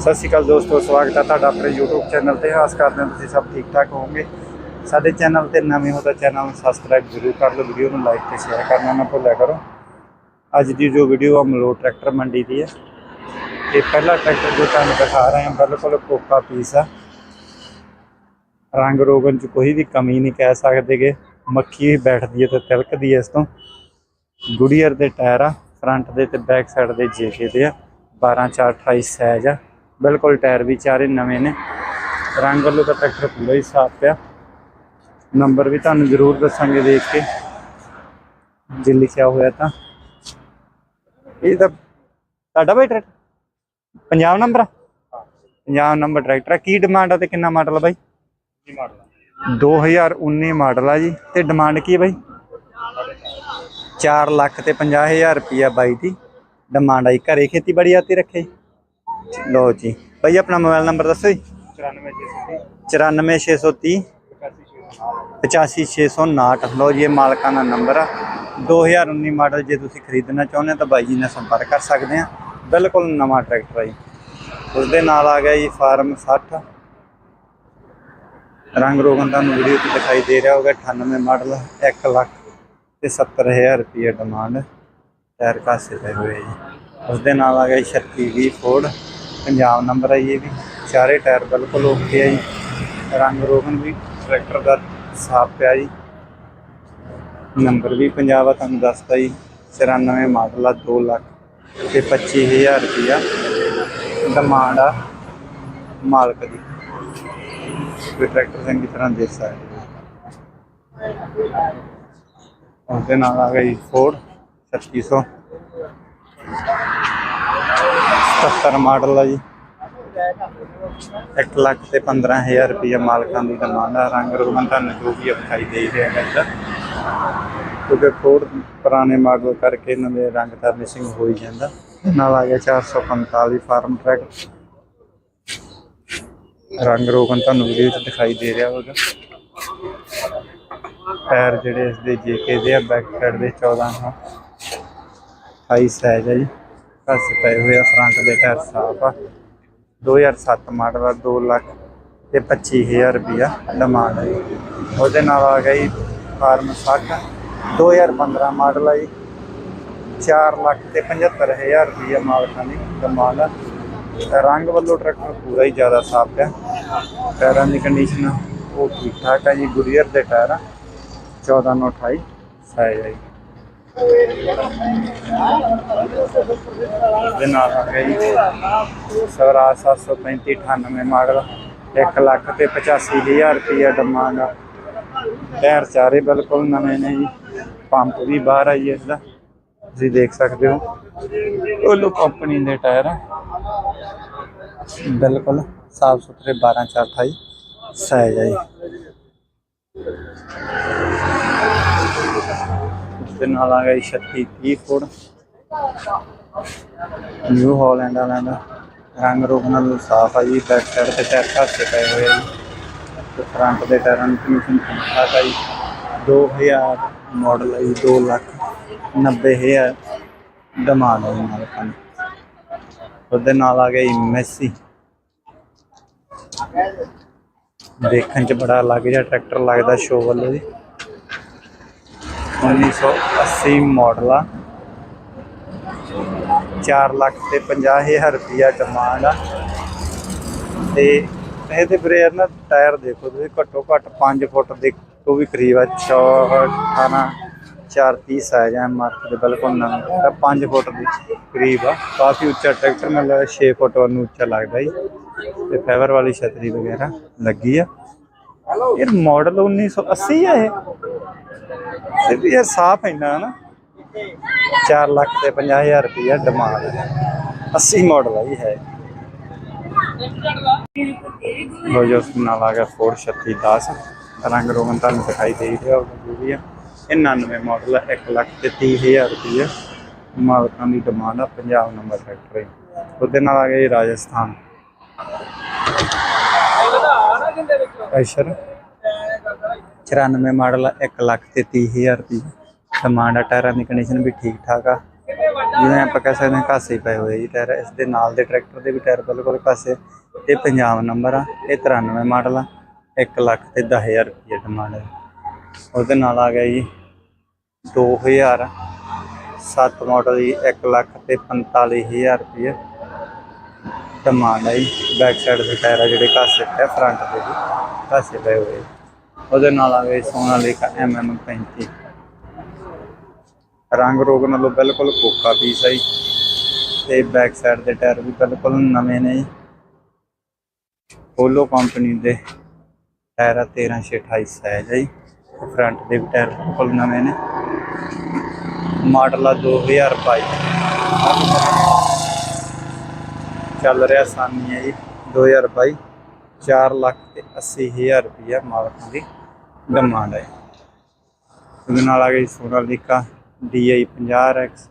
ਸਤਿ ਸ਼੍ਰੀ ਅਕਾਲ ਦੋਸਤੋ, ਸਵਾਗਤ ਹੈ ਤੁਹਾਡਾ ਆਪਣੇ YouTube ਚੈਨਲ ਤੇ। ਆਸ ਕਰਦੇ ਹਾਂ ਤੁਸੀਂ ਸਭ ਠੀਕ ਠਾਕ ਹੋਵੋਗੇ। ਸਾਡੇ ਚੈਨਲ ਤੇ ਨਵੇਂ ਹੋ ਤਾਂ ਚੈਨਲ ਨੂੰ ਸਬਸਕ੍ਰਾਈਬ ਜ਼ਰੂਰ ਕਰ ਲਓ ਵੀਡੀਓ ਨੂੰ ਲਾਈਕ ਤੇ ਸ਼ੇਅਰ ਕਰਨਾ ਨਾ ਭੁੱਲਿਆ ਕਰੋ। ਅੱਜ ਦੀ ਜੋ ਵੀਡੀਓ ਆ ਮਲੋ ਟਰੈਕਟਰ ਮੰਡੀ ਦੀ ਹੈ ਇਹ ਪਹਿਲਾ ਟਰੈਕਟਰ ਜੋ ਤੁਹਾਨੂੰ ਦਿਖਾ ਰਹੇ ਹਾਂ, ਬਿਲਕੁਲ ਕੋਕਾ ਪੀਸ ਆ। ਰੰਗ ਰੋਗਨ ਚ ਕੋਈ ਵੀ ਕਮੀ ਨਹੀਂ ਕਹਿ ਸਕਦੇਗੇ ਮੱਖੀ ਵੀ ਬੈਠਦੀ ਹੈ ਤੇ ਤਿਲਕਦੀ ਹੈ ਇਸ ਤੋਂ। ਗੁੜੀਅਰ ਦੇ ਟਾਇਰ ਆ ਫਰੰਟ ਦੇ ਤੇ ਬੈਕ ਸਾਈਡ ਦੇ ਜੇਕੇ ਦੇ ਆ। 12 4 28 ਸਾਈਜ਼ ਆ। ਬਿਲਕੁਲ ਟਾਇਰ ਵੀ ਚਾਰੇ ਨਵੇਂ ਨੇ। ਰੰਗ ਵੱਲੋਂ ਤਾਂ ਟਰੈਕਟਰ ਪੂਰਾ ਹੀ ਸਾਫ਼ ਪਿਆ। ਨੰਬਰ ਵੀ ਤੁਹਾਨੂੰ ਜ਼ਰੂਰ ਦੱਸਾਂਗੇ ਦੇਖ ਕੇ। ਜੇ ਲਿਖਿਆ ਹੋਇਆ ਤਾਂ। ਇਹ ਤਾਂ ਤੁਹਾਡਾ ਬਾਈ ਟਰੈਕਟਰ? ਪੰਜਾਬ ਨੰਬਰ ਆ? ਪੰਜਾਬ ਨੰਬਰ ਟਰੈਕਟਰ ਆ। ਕੀ ਡਿਮਾਂਡ ਆ ਤੇ ਕਿੰਨਾ ਮਾਡਲ ਆ ਬਾਈ? ਕੀ ਮਾਡਲ 2019 ਮਾਡਲ ਆ ਜੀ। ਤੇ ਡਿਮਾਂਡ ਕੀ ਹੈ ਬਾਈ? 4 ਲੱਖ ਤੇ 50000 ਰੁਪਿਆ ਬਾਈ ਦੀ। ਡਿਮਾਂਡ ਆਈ ਘਰੇ ਖੇਤੀਬਾੜੀ ਆਤੀ ਰੱਖੇ। ਲਓ ਜੀ। ਬਾਈ, ਆਪਣਾ ਮੋਬਾਈਲ ਨੰਬਰ ਦੱਸੋ ਜੀ। 94630 85659 ਲਓ ਜੀ, ਇਹ ਮਾਲਕਾਂ ਦਾ ਨੰਬਰ ਆ। 2019 ਮਾਡਲ ਜੇ ਤੁਸੀਂ ਖਰੀਦਣਾ ਚਾਹੁੰਦੇ ਹੋ ਤਾਂ ਬਾਈ ਜੀ ਨਾਲ ਸੰਪਰਕ ਕਰ ਸਕਦੇ ਆ। ਬਿਲਕੁਲ ਨਵਾਂ ਟਰੈਕਟਰ ਆ ਜੀ। ਉਸ ਦੇ ਨਾਲ ਆ ਗਿਆ ਜੀ ਫਾਰਮ 60 ਰੰਗ ਰੋਗਨ ਤੁਹਾਨੂੰ ਵੀਡੀਓ 'ਚ ਦਿਖਾਈ ਦੇ ਰਿਹਾ ਹੋਗਾ 98 ਮਾਡਲ 1 ਲੱਖ ਤੇ 70000 ਰੁਪਏ ਡਿਮਾਂਡ ਟਾਇਰ ਕਾਸੇ ਪਏ ਹੋਏ ਜੀ। ਉਸ ਦੇ ਨਾਲ ਆ ਗਿਆ 3620 ਫੋਰਡ ਪੰਜਾਬ ਨੰਬਰ ਹੈ ਇਹ ਵੀ। ਚਾਰੇ ਟਾਇਰ ਬਿਲਕੁਲ ਓਕੇ ਆ ਜੀ। ਰੰਗ ਰੋਗਨ ਵੀ, ਟਰੈਕਟਰ ਦਾ ਸਾਫ਼ ਪਿਆ ਜੀ। ਨੰਬਰ ਵੀ ਪੰਜਾਬ ਆ, ਤੁਹਾਨੂੰ ਦੱਸਤਾ ਜੀ। 94 ਮਾਡਲ ਆ 2 ਲੱਖ ਤੇ 25000 ਰੁਪਇਆ ਡਿਮਾਂਡ ਆ ਮਾਲਕ ਦੀ। ਕੋਈ ਟਰੈਕਟਰ ਚੰਗੀ ਤਰ੍ਹਾਂ ਦੇਖ ਸਕਦੇ ਹੋ। ਉਸ ਦੇ ਨਾਲ ਆ ਗਈ ਫੋਰਡ 3600 77 ਮਾਡਲ ਆ ਜੀ। 1 ਲੱਖ ਤੇ 15000 ਰੁਪਏ ਮਾਲਕਾਂ ਦੀ ਡਿਮਾਂਡ ਆ। ਰੰਗ ਰੋਗਨ ਤੁਹਾਨੂੰ ਜੋ ਵੀ ਦਿਖਾਈ ਦੇ ਰਿਹਾ ਹੈ ਇੱਧਰ। ਕਿਉਂਕਿ ਫੋਰਡ ਪੁਰਾਣੇ ਮਾਡਲ ਕਰਕੇ ਇਹਨਾਂ ਦੇ ਰੰਗ ਦਾ ਮਿਸਿੰਗ ਹੋ ਹੀ ਜਾਂਦਾ। ਨਾਲ ਆ ਗਿਆ 445 ਫਾਰਮ ਟਰੈਕ। ਰੰਗ ਰੋਗਨ ਤੁਹਾਨੂੰ ਵੀਡੀਓ 'ਚ ਦਿਖਾਈ ਦੇ ਰਿਹਾ ਹੋਵੇਗਾ ਪੈਰ ਜਿਹੜੇ ਇਸ ਦੇ ਜੇਕੇ ਦੇ ਆ ਬੈਕ ਸਾਈਡ ਦੇ 14 ਹਾਂ 28 ਸਾਈਜ਼ ਹੈ ਜੀ। ਪਾਸੇ ਪਏ ਹੋਏ ਆ ਫਰੰਟ ਦੇ ਟਾਇਰ ਸਾਫ਼ ਆ। 2007 ਮਾਡਲ ਆ 2 ਲੱਖ ਤੇ 25000 ਰੁਪਿਆ ਡਿਮਾਂਡ ਹੈ ਜੀ। ਉਹਦੇ ਨਾਲ ਆ ਗਈ ਫਾਰਮ 60 2015 ਮਾਡਲ ਆ ਜੀ। 4 ਲੱਖ ਤੇ 75000 ਰੁਪਿਆ ਮਾਲਕਾਂ ਦੀ ਡਿਮਾਂਡ ਆ। ਰੰਗ ਵੱਲੋਂ ਟਰੈਕਟਰ ਪੂਰਾ ਹੀ ਜ਼ਿਆਦਾ ਸਾਫ਼ ਹੈ ਟਾਇਰਾਂ ਦੀ ਕੰਡੀਸ਼ਨ ਉਹ ਠੀਕ ਠਾਕ ਹੈ ਜੀ। ਗੁਰੀਅਰ ਦੇ ਟਾਇਰ ਆ। 14 ਨੂੰ 28 ਸਾਈਜ਼ ਹੈ ਆ ਜੀ। ਸਵਰਾਜ 735 98 ਮਾਡਲ 1 ਲੱਖ ਤੇ 85000 ਰੁਪਏ ਡਿਮਾਂਡ ਆ ਟਾਇਰ ਚਾਰੇ ਬਿਲਕੁਲ ਨਵੇਂ ਨੇ ਜੀ ਪੰਪ ਵੀ ਬਾਹਰ ਆ ਜੀ ਇਸ ਦਾ ਤੁਸੀਂ ਦੇਖ ਸਕਦੇ ਹੋ ਉਹ ਕੰਪਨੀ ਦੇ ਟਾਇਰ ਆ ਬਿਲਕੁਲ ਸਾਫ਼ ਸੁਥਰੇ 12 4 28 ਸਾਈਜ਼ ਹੈ ਜੀ ਉਸ ਦੇ ਨਾਲ ਆ ਗਿਆ 36 30 ਫੁੱਟ। ਨਿਊ ਹਾਲੈਂਡ ਵਾਲਿਆਂ ਦਾ ਰੰਗ ਰੋਗ ਨਾਲ ਸਾਫ਼ ਆ ਜੀ ਬੈਕ ਸਾਈਡ ਤੇ ਟਾਇਰ ਘਾਸੇ ਪਏ ਹੋਏ ਆ ਤੇ ਫਰੰਟ ਦੇ ਟਾਇਰਾਂ ਦੀ ਕੰਡੀਸ਼ਨ ਠੀਕ ਠਾਕ ਆ ਜੀ। 2000 ਮਾਡਲ ਹੈ 2 ਲੱਖ 90000 ਡਿਮਾਂਡ ਹੈ ਮਾਲਕਾਂ ਦੀ। ਉਹਦੇ ਨਾਲ ਆ ਗਿਆ ਜੀ ਮੈਸੀ ਦੇਖਣ ਚ ਬੜਾ ਲੱਗ ਜਿਹਾ ਟਰੈਕਟਰ ਲੱਗਦਾ ਸ਼ੋ ਵੱਲੋਂ ਜੀ। 1980 ਮਾਡਲ ਆ। 4 ਲੱਖ ਤੇ 50000 ਰੁਪਿਆ ਡਿਮਾਂਡ ਆ। ਤੇ ਇਹਦੇ ਬ੍ਰੇਅਰ ਨਾ ਟਾਇਰ ਦੇਖੋ ਤੁਸੀਂ, ਘੱਟੋ ਘੱਟ 5 ਫੁੱਟ ਦੇ ਤੋਂ ਵੀ ਕਰੀਬ ਆ। 18 430 ਸਾਈਜ਼ ਆ ਮਾਰਕ ਦੇ ਬਿਲਕੁਲ ਨਵਾਂ। 5 ਫੁੱਟ ਦੇ ਕਰੀਬ ਆ। ਕਾਫੀ ਉੱਚਾ ਟਰੈਕਟਰ ਮਤਲਬ 6 ਫੁੱਟ ਨੂੰ ਉੱਚਾ ਲੱਗਦਾ ਜੀ। ਤੇ ਫਾਈਬਰ ਵਾਲੀ ਛਤਰੀ ਵਗੈਰਾ ਲੱਗੀ ਆ। ਇਹ ਮਾਡਲ 1980 ਆ ਇਹ। ਇਹ ਵੀ ਯਾਰ ਸਾਫ਼ ਇੰਨਾ ਨਾ। 4 ਲੱਖ ਤੇ 50000 ਰੁਪਇਆ ਡਿਮਾਂਡ ਹੈ। 80 ਮਾਡਲ ਆ ਜੀ ਹੈ। ਲੋ ਜੋ ਨਾਲ ਆ ਗਿਆ ਫੋਰ 3610 ਰੰਗ ਰੋਗਨ ਤੁਹਾਨੂੰ ਦਿਖਾਈ ਦੇ ਰਿਹਾ ਹੋਊਗਾ ਜੋ ਵੀ ਆ। ਇਹ 99 ਮਾਡਲ ਹੈ 1 ਲੱਖ ਤੇ 30000 ਰੁਪਇਆ ਮਾਲਕਾਂ ਦੀ ਡਿਮਾਂਡ ਆ ਪੰਜਾਬ ਨੰਬਰ ਟਰੈਕਟਰ ਹੈ ਉਹਦੇ ਨਾਲ ਆ ਗਿਆ ਜੀ ਰਾਜਸਥਾਨ। ਐਸ਼ਰ 94 ਮਾਡਲ ਆ 1 ਲੱਖ ਤੇ 30000 ਰੁਪਏ। ਡਿਮਾਂਡ ਆ ਟਾਇਰਾਂ ਦੀ ਕੰਡੀਸ਼ਨ ਵੀ ਠੀਕ ਠਾਕ ਆ। ਜਿਵੇਂ ਆਪਾਂ ਕਹਿ ਸਕਦੇ ਹਾਂ ਕਾਸੇ ਪਏ ਹੋਏ ਜੀ ਟਾਇਰ ਇਸ ਦੇ ਨਾਲ ਦੇ ਟਰੈਕਟਰ ਦੇ ਵੀ ਟਾਇਰ ਬਿਲਕੁਲ ਕਾਸੇ। ਇਹ ਪੰਜਾਬ ਨੰਬਰ ਆ, ਇਹ 93 ਮਾਡਲ ਆ 1 ਲੱਖ ਤੇ 10000 ਰੁਪਏ ਡਿਮਾਂਡ ਹੈ ਉਹਦੇ ਨਾਲ ਆ ਗਿਆ ਜੀ 2000 7 ਮਾਡਲ ਜੀ 1 ਲੱਖ ਤੇ 45000 ਰੁਪਏ ਡਿਮਾਂਡ ਹੈ ਜੀ। ਬੈਕ ਸਾਈਡ ਦੇ ਟਾਇਰ ਆ ਜਿਹੜੇ ਕਾਸੇ ਪਏ ਫਰੰਟ ਦੇ ਵੀ ਕਾਸੇ ਪਏ ਹੋਏ ਉਹਦੇ ਨਾਲ ਆ ਗਿਆ ਸੋਨਾਲੀਕਾ ਐਮਐਮ 35 ਰੰਗ ਰੋਗ ਨਾਲੋਂ ਬਿਲਕੁਲ ਕੋਕਾ ਪੀਸ ਹੈ ਜੀ। ਤੇ ਬੈਕ ਸਾਈਡ ਦੇ ਟਾਇਰ ਵੀ ਬਿਲਕੁਲ ਨਵੇਂ ਨੇ ਜੀ। ਪੋਲੋ ਕੰਪਨੀ ਦੇ ਟਾਇਰ ਆ 13628 ਸਾਈਜ਼ ਹੈ ਜੀ। ਫਰੰਟ ਦੇ ਵੀ ਟਾਇਰ ਬਿਲਕੁਲ ਨਵੇਂ ਨੇ। ਮਾਡਲ ਆ 2022 ਚੱਲ ਰਿਹਾ ਸਾਨੀ ਹੈ ਜੀ 2022 4 ਲੱਖ ਤੇ 80 ਹਜ਼ਾਰ ਰੁਪਇਆ ਮਾਲਕ ਦੀ। ਡਿਮਾਂਡ ਹੈ ਉਹਦੇ ਨਾਲ ਆ ਗਈ ਸੋਨਾਲੀਕਾ DI 50X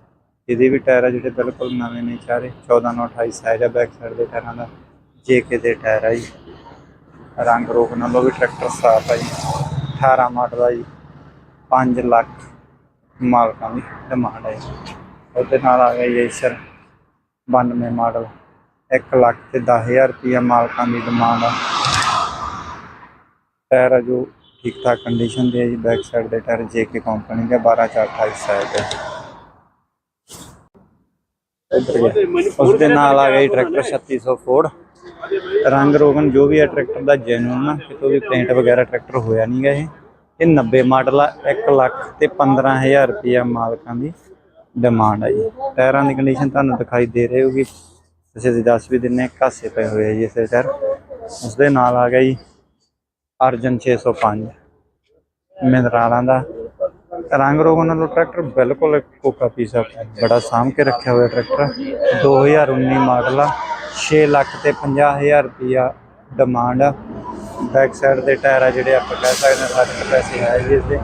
ਇਹਦੇ ਵੀ ਟਾਇਰ ਆ ਜਿਹੜੇ ਬਿਲਕੁਲ ਨਵੇਂ ਨੇ ਚਾਰੇ 14 ਨਾਲ 28 ਸਾਈਜ਼ ਆ ਬੈਕ ਸਾਈਡ ਦੇ ਟਾਇਰਾਂ ਦਾ JK ਦੇ ਟਾਇਰ ਆ ਜੀ ਰੰਗ ਰੋਕ ਨਾਲੋਂ ਵੀ ਟਰੈਕਟਰ ਸਾਫ਼ ਆ ਜੀ 18 ਮਾਡਲ ਆ ਜੀ 5 ਲੱਖ ਮਾਲਕਾਂ ਦੀ ਡਿਮਾਂਡ ਹੈ ਜੀ। ਉਹਦੇ ਨਾਲ ਆ ਗਿਆ ਯੇਸ਼ਰ 92 ਮਾਡਲ 1 ਲੱਖ ਤੇ 10000 ਰੁਪਇਆ ਮਾਲਕਾਂ ਦੀ ਡਿਮਾਂਡ ਆ ਟਾਇਰ ਆ ਜੋ ਠੀਕ ਠਾਕ ਕੰਡੀਸ਼ਨ ਦੇ ਹੈ ਜੀ ਬੈਕ ਸਾਈਡ ਦੇ ਟਾਇਰ JK ਕੰਪਨੀ ਦੇ 12 4 28 ਸਾਈਜ਼ ਦੇ। ਉਸ ਦੇ ਨਾਲ ਆ ਜੀ ਟਰੈਕਟਰ 3600 ਫੋਰਡ ਰੰਗ ਰੋਗਨ ਜੋ ਵੀ ਹੈ ਟਰੈਕਟਰ ਦਾ ਜੈਨੂਨ ਆ ਕਿਤੋਂ ਵੀ ਪੇਂਟ ਵਗੈਰਾ ਟਰੈਕਟਰ ਹੋਇਆ ਨਹੀਂਗਾ ਇਹ। ਇਹ 90 ਮਾਡਲ ਆ 1 ਲੱਖ ਤੇ 15000 ਰੁਪਇਆ ਮਾਲਕਾਂ ਦੀ ਡਿਮਾਂਡ ਹੈ ਜੀ। ਟਾਇਰਾਂ ਦੀ ਕੰਡੀਸ਼ਨ ਤੁਹਾਨੂੰ ਦਿਖਾਈ ਦੇ ਰਹੀ ਹੋਗੀ ਅਸੀਂ ਦੱਸ ਵੀ ਦਿੰਨੇ ਘਾਸੇ ਪਏ ਹੋਏ ਆ ਜੀ ਇਸੇ ਟਾਇਰ ਉਸ ਦੇ ਨਾਲ ਆ ਗਿਆ ਜੀ। ਅਰਜਨ 605 ਮਿੰਦਰਾਲਾਂ ਦਾ। ਰੰਗ ਰੋਗਨ ਨਾਲੋਂ ਟਰੈਕਟਰ ਬਿਲਕੁਲ ਕੋਕਾ ਪੀਸਾ ਬੜਾ ਸਾਂਭ ਕੇ ਰੱਖਿਆ ਹੋਇਆ ਟਰੈਕਟਰ। 2019 ਮਾਡਲ ਆ। 6 ਲੱਖ ਤੇ 50000 ਰੁਪਇਆ ਡਿਮਾਂਡ ਆ। ਬੈਕ ਸਾਈਡ ਦੇ ਟਾਇਰ ਆ ਜਿਹੜੇ ਆਪਾਂ ਕਹਿ ਸਕਦੇ ਹਾਂ, ਸਾਡੇ ਪੈਸੇ ਹੈ ਜੀ ਇਸਦੇ।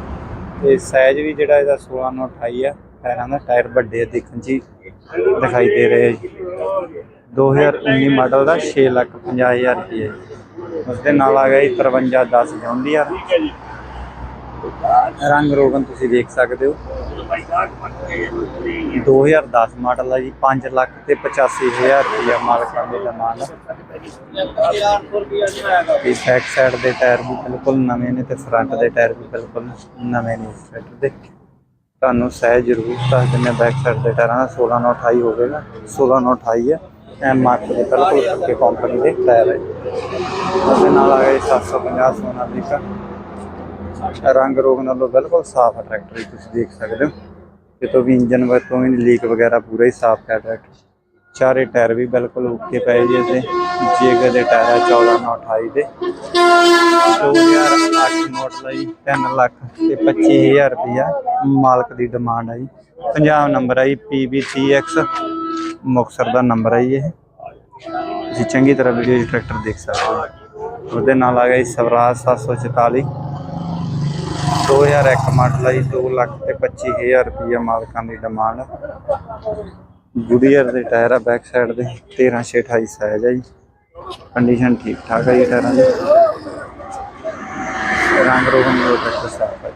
ਤੇ ਸਾਈਜ਼ ਵੀ ਜਿਹੜਾ ਇਹਦਾ 16 ਨਾਲ 28 ਆ। ਟਾਇਰਾਂ ਦਾ ਟਾਇਰ ਵੱਡੇ ਆ ਦੇਖਣ 'ਚ ਦਿਖਾਈ ਦੇ ਰਹੇ ਆ ਜੀ। 2019 ਮਾਡਲ ਦਾ 6 ਲੱਖ 50000 ਰੁਪਏ ਉਸ ਦੇ ਨਾਲ ਆ ਗਿਆ ਜੀ 5310 ਜੌਂਡੀ ਆ ਰੰਗ ਰੋਗਨ ਤੁਸੀਂ ਦੇਖ ਸਕਦੇ ਹੋ। 2010 ਮਾਡਲ ਆ ਜੀ 5 ਲੱਖ ਤੇ 85000 ਰੁਪਇਆ ਮਾਲਕਾਂ ਦੇ ਡਿਮਾਂਡ ਤੇ ਬੈਕ ਸਾਈਡ ਦੇ ਟਾਇਰ ਵੀ ਬਿਲਕੁਲ ਨਵੇਂ ਨੇ ਤੇ ਫਰੰਟ ਦੇ ਟਾਇਰ ਵੀ ਬਿਲਕੁਲ ਨਵੇਂ ਨੇ ਇਸ ਦੇ। ਤੁਹਾਨੂੰ ਸਾਈਜ਼ ਜ਼ਰੂਰ ਦੱਸ ਦਿੰਦੇ ਬੈਕ ਸਾਈਡ ਦੇ ਟਾਇਰਾਂ ਦਾ 16 ਨਾਲ 28 ਹੋਵੇਗਾ 16 ਨਾਲ 28 ਹੈ ਐਮ ਮਾਰਕ ਦੇ ਬਿਲਕੁਲ ਪੱਕੇ ਕੰਪਨੀ ਦੇ ਟਾਇਰ ਹੈ। ਉਹਦੇ ਨਾਲ ਆ ਗਏ 750 ਸੋਨਾਲੀਕਾ ਰੰਗ ਰੋਗ ਨਾਲੋਂ ਬਿਲਕੁਲ ਸਾਫ਼ ਹੈ ਟਰੈਕਟਰ ਤੁਸੀਂ ਦੇਖ ਸਕਦੇ ਹੋ। ਕਿਤੋਂ ਵੀ ਇੰਜਨ ਵਰਤੋਂ ਵੀ ਲੀਕ ਵਗੈਰਾ ਪੂਰਾ ਹੀ ਸਾਫ਼ ਹੈ ਟਰੈਕਟਰ ਚਾਰੇ ਟਾਇਰ ਵੀ ਬਿਲਕੁਲ ਓਕੇ ਪਏ ਜੀ ਇਹਦੇ। ਜੇਗ ਦੇ ਟਾਇਰ ਆ 14 ਨਾਲ 28 ਦੇ। 2008 ਮਾਡਲ ਹੈ ਜੀ 3 ਲੱਖ ਤੇ 25000 ਰੁਪਇਆ ਮਾਲਕ ਦੀ ਡਿਮਾਂਡ ਹੈ ਜੀ। ਪੰਜਾਬ ਨੰਬਰ ਹੈ ਜੀ PB3X ਮੁਕਤਸਰ ਦਾ ਨੰਬਰ ਹੈ ਜੀ ਇਹ। ਤੁਸੀਂ ਚੰਗੀ ਤਰ੍ਹਾਂ ਵੀਡੀਓ 'ਚ ਟਰੈਕਟਰ ਦੇਖ ਸਕਦੇ ਹੋ। ਉਹਦੇ ਨਾਲ ਆ ਗਿਆ ਜੀ ਸਵਰਾਜ 744 2001 ਮਾਡਲ ਹੈ ਜੀ 2 ਲੱਖ ਤੇ 25000 ਰੁਪਇਆ ਮਾਲਕਾਂ ਦੀ ਡਿਮਾਂਡ ਗੁਡੀਅਰ ਦੇ ਟਾਇਰ ਆ ਬੈਕ ਸਾਈਡ ਦੇ 13 28 ਸਾਈਜ਼ ਹੈ ਜੀ। ਕੰਡੀਸ਼ਨ ਠੀਕ ਠਾਕ ਹੈ ਜੀ ਟਾਇਰਾਂ ਦੀ। ਰੰਗ ਰੋਗਨ ਦਾ ਟਰੈਕਟਰ ਸਾਫ਼ ਹੈ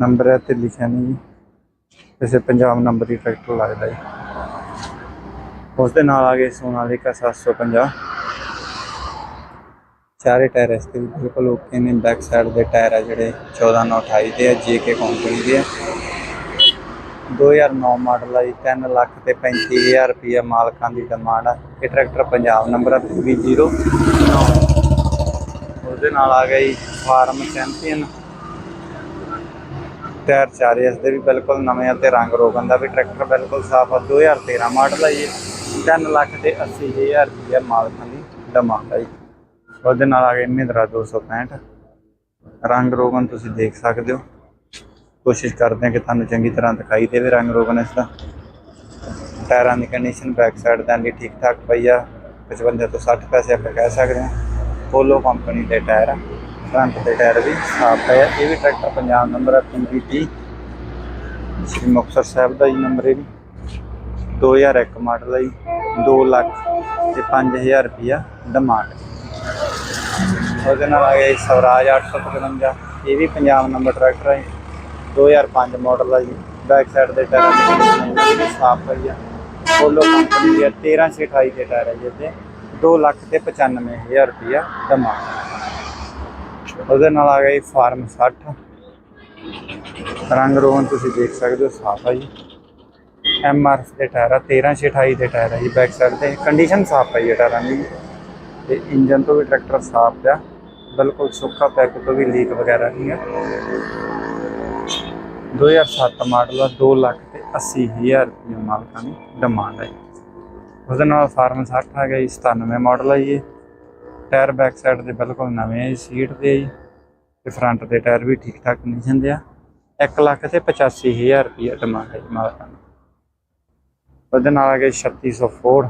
ਨੰਬਰ ਹੈ ਤੇ ਲਿਖਿਆ ਨਹੀਂ ਜੀ। ਵੈਸੇ ਪੰਜਾਬ ਨੰਬਰ ਹੀ ਟਰੈਕਟਰ ਲੱਗਦਾ ਜੀ। ਉਸ ਦੇ ਨਾਲ ਆ ਗਏ ਸੋਨਾਲੀਕਾ 750 ਚਾਰੇ ਟਾਇਰ ਇਸ ਤੇ ਬਿਲਕੁਲ ਓਕੇ ਨੇ ਬੈਕ ਸਾਈਡ ਦੇ ਟਾਇਰ ਆ ਜਿਹੜੇ 14 ਨਾਲ 28 ਦੇ ਆ ਜੇਕੇ ਕੰਪਨੀ ਦੇ ਆ। 2009 ਮਾਡਲ ਆ ਜੀ 3 ਲੱਖ ਤੇ 35000 ਰੁਪਇਆ ਮਾਲਕਾਂ ਦੀ ਡਿਮਾਂਡ ਆ। ਇਹ ਟਰੈਕਟਰ ਪੰਜਾਬ ਨੰਬਰ ਆ PB09 ਉਹਦੇ ਨਾਲ ਆ ਗਿਆ ਜੀ ਫਾਰਮ ਚੈਂਪੀਅਨ ਟਾਇਰ ਚਾਰੇ ਇਸ ਦੇ ਵੀ ਬਿਲਕੁਲ ਨਵੇਂ ਆ ਤੇ ਰੰਗ ਰੋਗਨ ਦਾ ਵੀ ਟਰੈਕਟਰ ਬਿਲਕੁਲ ਸਾਫ਼ ਆ। 2013 ਮਾਡਲ ਆ ਜੀ। 3 ਲੱਖ ਤੇ 80000 ਰੁਪਇਆ ਮਾਲਕਾਂ ਦੀ ਡਿਮਾਂਡ ਆ ਜੀ। ਉਹਦੇ ਨਾਲ ਆ ਗਿਆ ਮਹਿੰਦਰਾ 265 ਰੰਗ ਰੋਗਨ ਤੁਸੀਂ ਦੇਖ ਸਕਦੇ ਹੋ। ਕੋਸ਼ਿਸ਼ ਕਰਦੇ ਹਾਂ ਕਿ ਤੁਹਾਨੂੰ ਚੰਗੀ ਤਰ੍ਹਾਂ ਦਿਖਾਈ ਦੇਵੇ ਰੰਗ ਰੋਗਨ ਇਸ ਦਾ। ਟਾਇਰਾਂ ਦੀ ਕੰਡੀਸ਼ਨ ਬੈਕ ਸਾਈਡ ਦਾ ਲਈ ਠੀਕ ਠਾਕ ਪਈ ਆ। 55 ਤੋਂ 60 ਪੈਸੇ ਆਪਾਂ ਕਹਿ ਸਕਦੇ ਹਾਂ। ਪੋਲੋ ਕੰਪਨੀ ਦੇ ਟਾਇਰ ਆ। ਫਰੰਟ ਦੇ ਟਾਇਰ ਵੀ ਸਾਫ਼ ਪਏ ਆ। ਇਹ ਵੀ ਟਰੈਕਟਰ ਪੰਜਾਬ ਨੰਬਰ ਆ PBT ਸ਼੍ਰੀ ਮੁਕਤਸਰ ਸਾਹਿਬ ਦਾ ਜੀ ਨੰਬਰ ਇਹ ਵੀ। 2001 ਮਾਡਲ ਹੈ ਜੀ 2 ਲੱਖ ਤੇ 5000 ਰੁਪਇਆ ਡਿਮਾਂਡ ਉਹਦੇ ਨਾਲ ਆ ਗਿਆ ਜੀ ਸਵਰਾਜ 855 ਇਹ ਵੀ ਪੰਜਾਬ ਨੰਬਰ ਟਰੈਕਟਰ ਹੈ 2005 ਮਾਡਲ ਹੈ ਜੀ ਬੈਕ ਸਾਈਡ ਦੇ ਟਾਇਰਾਂ ਦੀ ਕੰਡੀਸ਼ਨ ਵੀ ਸਾਫ਼ ਪਈ ਆ ਪੋਲੋ ਕੰਪਨੀ ਦੇ 1328 ਦੇ ਟਾਇਰ ਹੈ ਜਿਹਦੇ 2 ਲੱਖ ਤੇ 95000 ਰੁਪਇਆ ਡਿਮਾਂਡ ਉਹਦੇ ਨਾਲ ਆ ਗਈ ਫਾਰਮ 60 ਰੰਗ ਰੋਗਨ ਤੁਸੀਂ ਦੇਖ ਸਕਦੇ ਹੋ, ਸਾਫ਼ ਹੈ ਜੀ। ਐਮ ਆਰ ਦੇ ਟਾਇਰ ਆ 1328 ਦੇ ਟਾਇਰ ਆ ਜੀ ਬੈਕ ਸਾਈਡ ਤੇ। ਕੰਡੀਸ਼ਨ ਸਾਫ਼ ਪਈ ਹੈ ਟਾਇਰਾਂ ਦੀ। ਤੇ ਇੰਜਨ ਤੋਂ ਵੀ ਟਰੈਕਟਰ ਸਾਫ਼ ਪਿਆ ਬਿਲਕੁਲ ਸੁੱਕਾ ਪਿਆ ਤੋਂ ਵੀ ਲੀਕ ਵਗੈਰਾ ਨਹੀਂ ਹੈ 2007 ਮਾਡਲ ਆ 2 ਲੱਖ ਤੇ 80 ਹਜ਼ਾਰ ਰੁਪਏ ਮਾਲਕਾਂ ਦੀ ਡਿਮਾਂਡ ਹੈ ਉਹਦੇ ਨਾਲ ਫਾਰਮ 60 ਆ ਗਿਆ ਜੀ 97 ਮਾਡਲ ਆ ਜੀ ਟਾਇਰ ਬੈਕ ਸਾਈਡ ਦੇ ਬਿਲਕੁਲ ਨਵੇਂ ਆ ਜੀ ਸੀਟ ਦੇ ਜੀ। ਤੇ ਫਰੰਟ ਦੇ ਟਾਇਰ ਵੀ ਠੀਕ ਠਾਕ ਕੰਡੀਸ਼ਨ ਦੇ ਆ। 1 ਲੱਖ ਤੇ 85 ਹਜ਼ਾਰ ਰੁਪਏ ਡਿਮਾਂਡ ਹੈ ਜੀ ਮਾਲਕਾਂ ਦੀ। ਉਹਦੇ ਨਾਲ ਆ ਗਿਆ 3600 ਫੋਰ।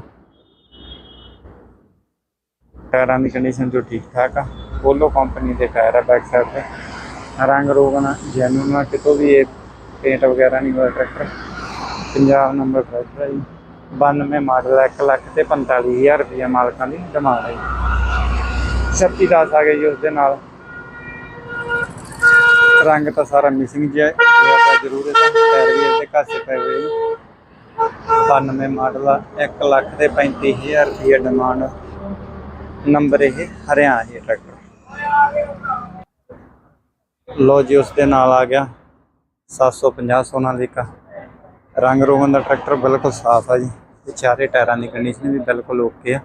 ਟਾਇਰਾਂ ਦੀ ਕੰਡੀਸ਼ਨ ਜੋ ਠੀਕ ਠਾਕ ਆ। ਪੋਲੋ ਕੰਪਨੀ ਦੇ ਟਾਇਰ ਆ ਬੈਕ ਸਾਈਡ ਤੇ। ਰੰਗ ਰੋਗਨ ਜੈਨੂਨ ਆ, ਕਿਤੋਂ ਵੀ ਇਹ ਪੇਂਟ ਵਗੈਰਾ ਨਹੀਂ ਹੋਇਆ ਟਰੈਕਟਰ ਪੰਜਾਬ ਨੰਬਰ ਟਰੈਕਟਰ ਹੈ 92 ਮਾਡਲ 1 ਲੱਖ ਤੇ 45000 ਰੁਪਏ ਮਾਲਕਾਂ ਦੀ ਡਿਮਾਂਡ ਹੈ ਜੀ। 36 10 ਆ ਗਏ ਜੀ ਉਸ ਦੇ ਨਾਲ। ਰੰਗ ਤਾਂ ਸਾਰਾ ਮਿਸਿੰਗ ਜਿਹਾ ਹੈ। ਜ਼ਰੂਰ ਇਹਦਾ ਟਾਇਰ ਵੀ ਇਹਦੇ ਘਾਸੇ ਪਏ ਹੋਏ ਨੇ 92 ਮਾਡਲ ਆ 1 ਲੱਖ ਤੇ 35000 ਰੁਪਏ ਡਿਮਾਂਡ ਨੰਬਰ ਇਹ ਹਰਿਆਣਾ ਜੀ ਟਰੈਕਟਰ। ਲੋ ਜੀ, ਉਸ ਦੇ ਨਾਲ ਆ ਗਿਆ 750 ਸੋਨਾਲੀਕਾ ਰੰਗ ਰੋਗਨ ਦਾ ਟਰੈਕਟਰ ਬਿਲਕੁਲ ਸਾਫ਼ ਆ ਜੀ। ਤੇ ਚਾਰੇ ਟਾਇਰਾਂ ਦੀ ਕੰਡੀਸ਼ਨ ਵੀ ਬਿਲਕੁਲ ਓਕੇ ਆ।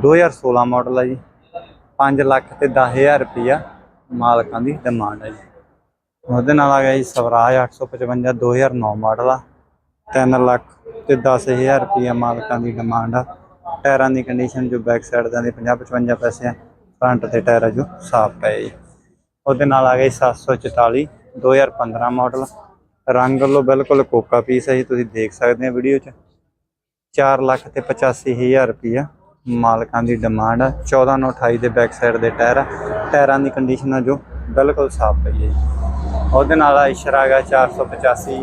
2016 ਮਾਡਲ ਆ ਜੀ। 5 ਲੱਖ ਤੇ 10000 ਰੁਪਇਆ ਮਾਲਕਾਂ ਦੀ ਡਿਮਾਂਡ ਹੈ ਜੀ। ਉਹਦੇ ਨਾਲ ਆ ਗਿਆ ਜੀ ਸਵਰਾਜ 855 2009 ਮਾਡਲ ਆ। 3 ਲੱਖ ਤੇ 10000 ਰੁਪਇਆ ਮਾਲਕਾਂ ਦੀ ਡਿਮਾਂਡ ਆ। ਟਾਇਰਾਂ ਦੀ ਕੰਡੀਸ਼ਨ ਜੋ ਬੈਕ ਸਾਈਡ ਦਾ ਦੀ 50 55 ਪੈਸੇ ਆ ਫਰੰਟ ਤੇ ਟਾਇਰ ਜੋ ਸਾਫ਼ ਪਏ ਜੀ। ਉਹਦੇ ਨਾਲ ਆ ਗਿਆ ਜੀ 744 2015 ਮਾਡਲ ਰੰਗ ਵੱਲੋਂ ਬਿਲਕੁਲ ਕੋਕਾ ਪੀਸ ਹੈ ਜੀ, ਤੁਸੀਂ ਦੇਖ ਸਕਦੇ ਹੋ ਵੀਡੀਓ 'ਚ। 4 ਲੱਖ ਤੇ 85000 ਰੁਪਇਆ ਮਾਲਕਾਂ ਦੀ ਡਿਮਾਂਡ ਆ। 14 ਨੂੰ 28 ਦੇ ਬੈਕ ਸਾਈਡ ਦੇ ਟਾਇਰ ਆ। ਟਾਇਰਾਂ ਦੀ ਕੰਡੀਸ਼ਨ ਆ ਜੋ ਬਿਲਕੁਲ ਸਾਫ਼ ਪਈ ਹੈ ਜੀ। ਉਹਦੇ ਨਾਲ ਆ ਇਸ਼ਰ ਆ ਗਿਆ 485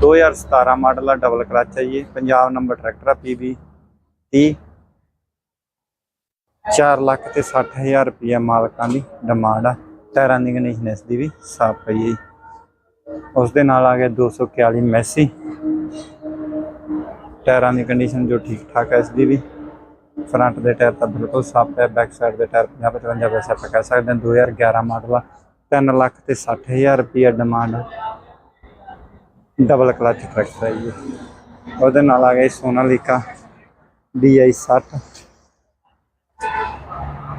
2017 ਮਾਡਲ ਆ ਡਬਲ ਕਲਚ ਹੈ ਜੀ ਪੰਜਾਬ ਨੰਬਰ ਟਰੈਕਟਰ ਆ ਪੀਬੀ 30 4 ਲੱਖ ਤੇ 60000 ਰੁਪਇਆ ਮਾਲਕਾਂ ਦੀ ਡਿਮਾਂਡ ਆ। ਟਾਇਰਾਂ ਦੀ ਕੰਡੀਸ਼ਨ ਇਸ ਦੀ ਵੀ ਸਾਫ਼ ਪਈ ਹੈ ਜੀ। ਉਸ ਦੇ ਨਾਲ ਆ ਗਿਆ 241 ਮੈਸੀ ਟਾਇਰਾਂ ਦੀ ਕੰਡੀਸ਼ਨ ਜੋ ਠੀਕ ਠਾਕ ਹੈ ਇਸ ਦੀ ਵੀ। ਫਰੰਟ ਦੇ ਟਾਇਰ ਤਾਂ ਬਿਲਕੁਲ ਸਾਫ਼ ਹੈ ਬੈਕ ਸਾਈਡ ਦੇ ਟਾਇਰ 50 55 ਪੈਸੇ ਆਪਾਂ ਕਹਿ ਸਕਦੇ ਹਾਂ। 2011 ਮਾਡਲ ਆ 3 ਲੱਖ ਤੇ 60000 ਰੁਪਇਆ ਡਿਮਾਂਡ ਡਬਲ ਕਲਚ ਟਰੈਕਟਰ ਹੈ ਜੀ। ਉਹਦੇ ਨਾਲ ਆ ਗਿਆ ਸੋਨਾਲੀਕਾ DI 60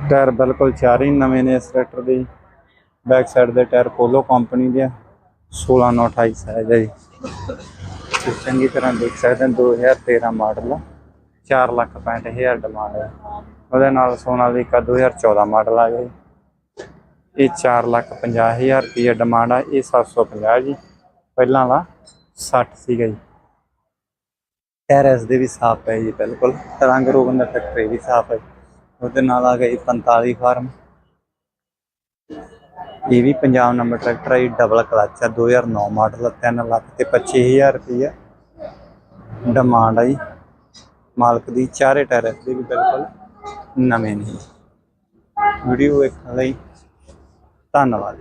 ਟਾਇਰ ਬਿਲਕੁਲ ਚਾਰ ਹੀ ਨਵੇਂ ਨੇ ਇਸ ਟਰੈਕਟਰ ਦੇ। ਬੈਕ ਸਾਈਡ ਦੇ ਟਾਇਰ ਪੋਲੋ ਕੰਪਨੀ ਦੇ ਆ। 16 ਨੌ 28 ਸਾਈਜ਼ ਹੈ ਜੀ। ਤੁਸੀਂ ਚੰਗੀ ਤਰ੍ਹਾਂ ਦੇਖ ਸਕਦੇ ਹੋ 2013 ਮਾਡਲ ਆ। 4 ਲੱਖ 65000 ਡਿਮਾਂਡ ਹੈ ਉਹਦੇ ਨਾਲ ਸੋਨਾਲੀਕਾ 2014 ਮਾਡਲ ਆ ਗਿਆ ਜੀ। ਇਹ 4 ਲੱਖ 50000 ਰੁਪਏ ਡਿਮਾਂਡ ਆ। ਇਹ 750 ਜੀ। ਪਹਿਲਾਂ ਵਾਲਾ 60 ਸੀਗਾ ਜੀ। ਟਾਇਰ ਇਸ ਦੇ ਵੀ ਸਾਫ਼ ਹੈ ਜੀ ਬਿਲਕੁਲ। ਰੰਗ ਰੋਗਨ ਦਾ ਟਰੈਕਟਰ ਇਹ ਵੀ ਸਾਫ਼ ਹੈ। ਉਹਦੇ ਨਾਲ ਆ ਗਈ 45 ਫਾਰਮ। ਇਹ ਵੀ ਪੰਜਾਬ ਨੰਬਰ ਟਰੈਕਟਰ ਹੈ ਡਬਲ ਕਲਚ ਆ 2009 ਮਾਡਲ 3 ਲੱਖ ਤੇ 25000 ਰੁਪਏ ਡਿਮਾਂਡ ਆ ਜੀ। ਮਾਲਕ ਦੀ ਚਾਰੇ ਟਾਇਰ ਦੇ ਵੀ ਬਿਲਕੁਲ ਨਵੇਂ ਨੇ ਵੀਡੀਓ ਵੇਖਣ ਲਈ ਧੰਨਵਾਦ